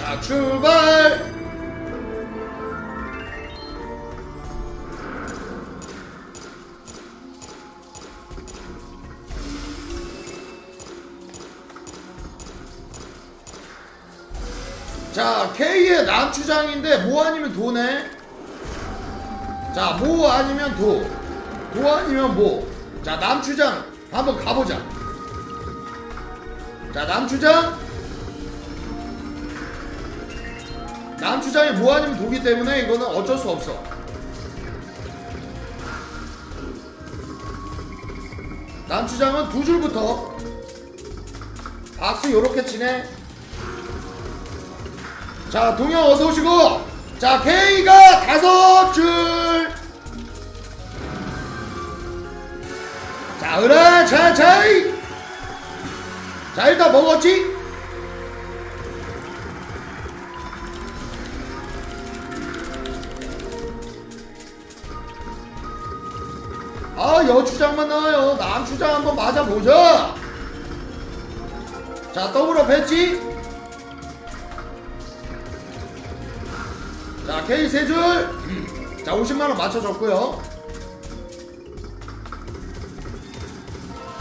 자 출발! 자 K의 남추장인데 뭐 아니면 도네? 자 뭐 아니면 도 도 아니면 뭐자 남추장. 한번 가보자. 자 남추장 남추장이 뭐 아니면 도기 때문에 이거는 어쩔 수 없어. 남추장은 두 줄부터. 박수 요렇게 치네. 자 동영 어서 오시고. 자 K가 다섯 줄. 자, 으라, 자, 자, 이. 자, 일단 먹었지? 아, 여추장만 나와요. 남추장 한번 맞아보자. 자, 더블어 뺐지? 자, K 세 줄. 자, 50만원 맞춰줬고요.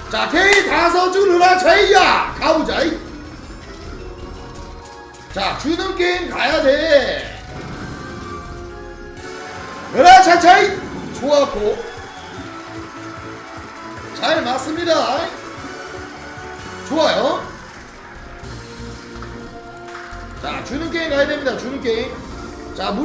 자, K 다섯 줄 으라 차이야! 가보자, 이. 자, 주는 게임 가야 돼. 으라 차차이! 좋았고. 잘 맞습니다. 좋아요. 자, 주는 게임 가야 됩니다. 주는 게임. 자, 무